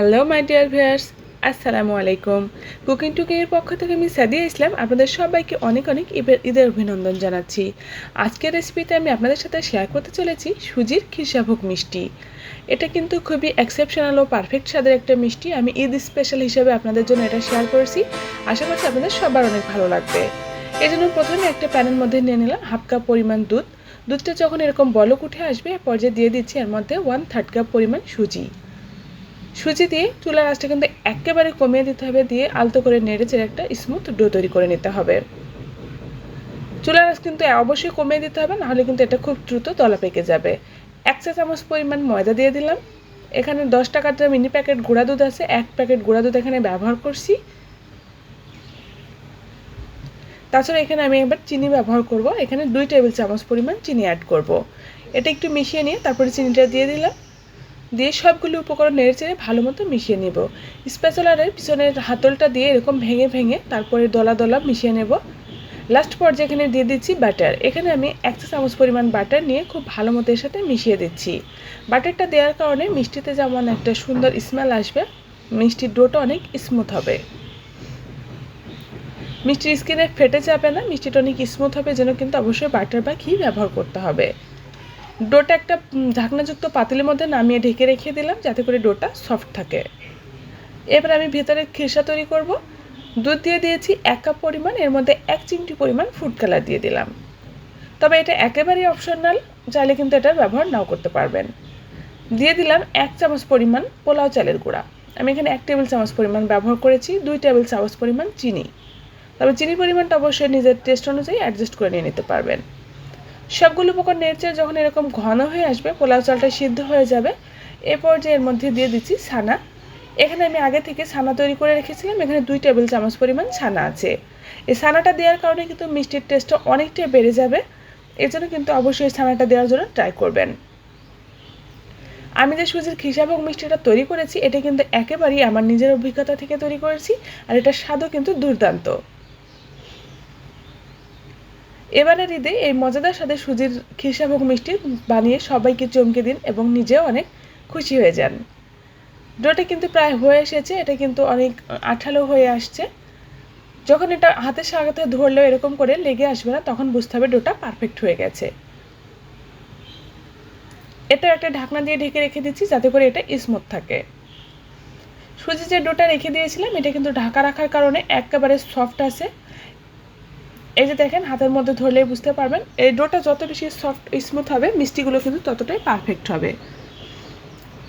Hello my dear viewers আসসালামু আলাইকুম cooking টুকিং এর পক্ষ থেকে আমি সাদিয়া ইসলাম আপনাদের সবাইকে অনেক অনেক ঈদের ঈদের অভিনন্দন জানাচ্ছি। আজকের রেসিপিতে আমি আপনাদের সাথে শেয়ার করতে চলেছি সুজির খিরসাভোগ মিষ্টি। এটা কিন্তু খুবই এক্সেপশনাল ও পারফেক্ট স্বাদের একটা মিষ্টি। আমি ঈদ স্পেশাল হিসেবে আপনাদের জন্য এটা শেয়ার করেছি। আশা করছি আপনাদের সবার অনেক ভালো লাগবে। এই জন্য প্রথমে একটা প্যানের মধ্যে নিয়ে নিলাম হাফ কাপ পরিমাণ দুধ। দুধটা যখন এরকম বলক উঠে আসবে পর্যায়ে দিয়ে দিচ্ছি এর মধ্যে ওয়ান থার্ড কাপ পরিমাণ সুজি। সুজি দিয়ে চুলার আঁচটা কিন্তু একেবারে কমিয়ে দিতে হবে, দিয়ে আলতো করে নেড়ে চেড়ে একটা স্মুথ ডো তৈরি করে নিতে হবে। চুলার আঁচ কিন্তু অবশ্যই কমিয়ে দিতে হবে, নাহলে কিন্তু এটা খুব দ্রুত তলা পেকে যাবে। এক চা চামচ পরিমাণ ময়দা দিয়ে দিলাম। এখানে দশ টাকার যে মিনি প্যাকেট গুঁড়া দুধ আছে, এক প্যাকেট গুঁড়া দুধ এখানে ব্যবহার করছি। তাছাড়া এখানে আমি এবার চিনি ব্যবহার করব, এখানে দুই টেবিল চামচ পরিমাণ চিনি অ্যাড করব। এটা একটু মিশিয়ে নিয়ে তারপরে চিনিটা দিয়ে দিলাম। দিয়ে সবগুলো উপকরণ নেড়ে চেড়ে ভালো মতো মিশিয়ে নেব। স্পেশালারের পিছনের হাতলটা দিয়ে এরকম ভেঙে ভেঙে তারপরে দলা দলা মিশিয়ে নেব। লাস্ট পর্যায়ে এখানে দিয়ে দিচ্ছি বাটার। এখানে আমি এক চামচ পরিমাণ বাটার নিয়ে খুব ভালো মতো এর সাথে মিশিয়ে দিচ্ছি। বাটারটা দেওয়ার কারণে মিষ্টিতে যেমন একটা সুন্দর স্মেল আসবে, মিষ্টির ডোটা অনেক স্মুথ হবে। মিষ্টির স্কিনে ফেটে যাবে না, মিষ্টিটা অনেক স্মুথ হবে যেন কিন্তু অবশ্যই বাটার বা ঘি ব্যবহার করতে হবে। ডোটা একটা ঢাকনাযুক্ত পাতিলের মধ্যে নামিয়ে ঢেকে রেখে দিলাম যাতে করে ডোটা সফট থাকে। এবার আমি ভেতরে খিরসা তৈরি করব। দুধ দিয়ে দিয়েছি এক কাপ পরিমাণ, এর মধ্যে এক চিমটি পরিমাণ ফুড কালার দিয়ে দিলাম। তবে এটা একেবারেই অপশনাল চাইলে কিন্তু এটা ব্যবহার নাও করতে পারবেন। দিয়ে দিলাম এক চামচ পরিমাণ পোলাও চালের গুঁড়া। আমি এখানে এক টেবিল চামচ পরিমাণ ব্যবহার করেছি, দুই টেবিল চামচ পরিমাণ চিনি। তবে চিনির পরিমাণটা অবশ্যই নিজের টেস্ট অনুযায়ী অ্যাডজাস্ট করে নিয়ে নিতে পারবেন। সবগুলো উপকরণ নেড়ে যখন এরকম ঘন হয়ে আসবে, পোলাও চালটা সিদ্ধ হয়ে যাবে। এ পর্যায়ে এর মধ্যে দিয়ে দিচ্ছি ছানা। এখানে আমি আগে থেকে ছানা তৈরি করে রেখেছিলাম। এখানে দুই টেবিল চামচ পরিমাণ ছানা আছে। এই ছানাটা দেওয়ার কারণে কিন্তু মিষ্টির টেস্টটা অনেকটাই বেড়ে যাবে। এজন্য কিন্তু অবশ্যই ছানাটা দেওয়ার জন্য ট্রাই করবেন। আমি যে সুজির খিসাভোগ মিষ্টিটা তৈরি করেছি, এটা কিন্তু একেবারেই আমার নিজের অভিজ্ঞতা থেকে তৈরি করেছি, আর এটার স্বাদও কিন্তু দুর্দান্ত। এবারের ঈদে এই মজাদার সাথে সুজির খিসাভোগ মিষ্টি বানিয়ে সবাইকে চমকে দিন এবং নিজেও অনেক খুশি হয়ে যান। ডোটা কিন্তু প্রায় হয়ে এসেছে, এটা কিন্তু অনেক আঠালো হয়ে আসছে। যখন এটা হাতের সাগাতে ধরলেও এরকম করে লেগে আসবে না, তখন বুঝতে হবে ডোটা পারফেক্ট হয়ে গেছে। এটা একটা ঢাকনা দিয়ে ঢেকে রেখে দিচ্ছি, যাতে করে এটা স্মুথ থাকে। সুজি যে ডোটা রেখে দিয়েছিলাম, এটা কিন্তু ঢাকা রাখার কারণে একেবারে সফট আছে। এই যে দেখেন, হাতের মধ্যে ধরলে বুঝতে পারবেন। এই ডোটা যত বেশি সফট স্মুথ হবে, মিষ্টিগুলো কিন্তু ততটাই পারফেক্ট হবে।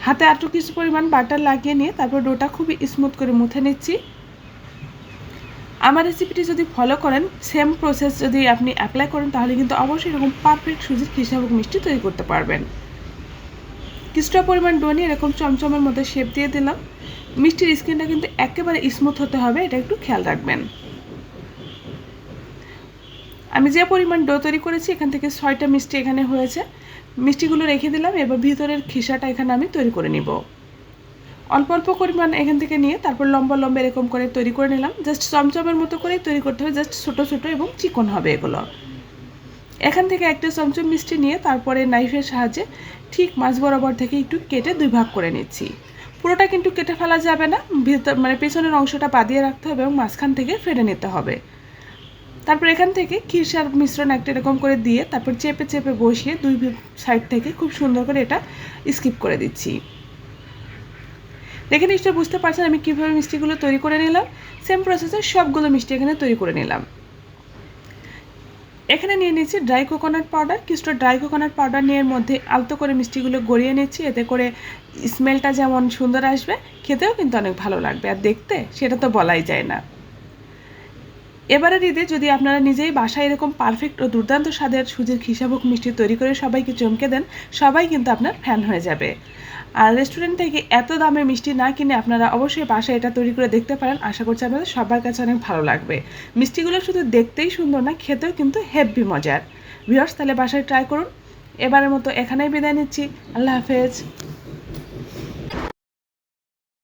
হাতে আরটু কিছু পরিমাণ বাটার লাগিয়ে নিয়ে তারপর ডোটা খুবই স্মুথ করে মুথে নিচ্ছি। আমার রেসিপিটি যদি ফলো করেন সেম প্রসেস যদি আপনি অ্যাপ্লাই করেন, তাহলে কিন্তু অবশ্যই এরকম পারফেক্ট সুজির খিসাভোগ মিষ্টি তৈরি করতে পারবেন। কিছুটা পরিমাণ ডো নিয়ে এরকম চমচমের মধ্যে শেপ দিয়ে দিলাম। মিষ্টির স্কিনটা কিন্তু একেবারে স্মুথ হতে হবে, এটা একটু খেয়াল রাখবেন। আমি যে পরিমাণ ডো তৈরি করেছি, এখান থেকে ছয়টা মিষ্টি এখানে হয়েছে। মিষ্টিগুলো রেখে দিলাম, এবার ভিতরের খিসাটা এখানে আমি তৈরি করে নিব। অল্প অল্প পরিমাণ এখান থেকে নিয়ে তারপর লম্বা লম্বা এরকম করে তৈরি করে নিলাম। জাস্ট চমচমের মতো করেই তৈরি করতে হবে, জাস্ট ছোটো ছোটো এবং চিকন হবে এগুলো। এখান থেকে একটা চমচম মিষ্টি নিয়ে তারপরে নাইফের সাহায্যে ঠিক মাছ বরাবর থেকে একটু কেটে দুই ভাগ করে নিচ্ছি। পুরোটা কিন্তু কেটে ফেলা যাবে না, ভেতর মানে পেছনের অংশটা বাদিয়ে রাখতে হবে এবং মাঝখান থেকে ফেটে নিতে হবে। তারপর এখান থেকে খিরসার মিশ্রণ একটা এরকম করে দিয়ে তারপর চেপে চেপে বসিয়ে দুই সাইড থেকে খুব সুন্দর করে এটা স্কিপ করে দিচ্ছি। দেখে নিশ্চয় বুঝতে পারছেন আমি কীভাবে মিষ্টিগুলো তৈরি করে নিলাম। সেম প্রসেসে সবগুলো মিষ্টি এখানে তৈরি করে নিলাম। এখানে নিয়ে নিচ্ছি ড্রাই কোকোনাট পাউডার কিছুটা ড্রাই কোকোনাট পাউডার নিয়ে মধ্যে আলতো করে মিষ্টিগুলো গড়িয়ে নিচ্ছি এতে করে স্মেলটা যেমন সুন্দর আসবে, খেতেও কিন্তু অনেক ভালো লাগবে। আর দেখতে সেটা তো বলাই যায় না। এবারের ঈদে যদি আপনারা নিজেই বাসায় এরকম পারফেক্ট ও দুর্দান্ত স্বাদের সুজির খিসাভোগ মিষ্টি তৈরি করে সবাইকে চমকে দেন, সবাই কিন্তু আপনার ফ্যান হয়ে যাবে। আর রেস্টুরেন্ট থেকে এত দামের মিষ্টি না কিনে আপনারা অবশ্যই বাসায় এটা তৈরি করে দেখতে পারেন। আশা করছি আপনাদের সবার কাছে অনেক ভালো লাগবে। মিষ্টিগুলো শুধু দেখতেই সুন্দর না, খেতেও কিন্তু হেভি মজার। ভিউয়ার্স তাহলে বাসায় ট্রাই করুন। এবারের মতো এখানেই বিদায় নিচ্ছি। আল্লাহ হাফেজ।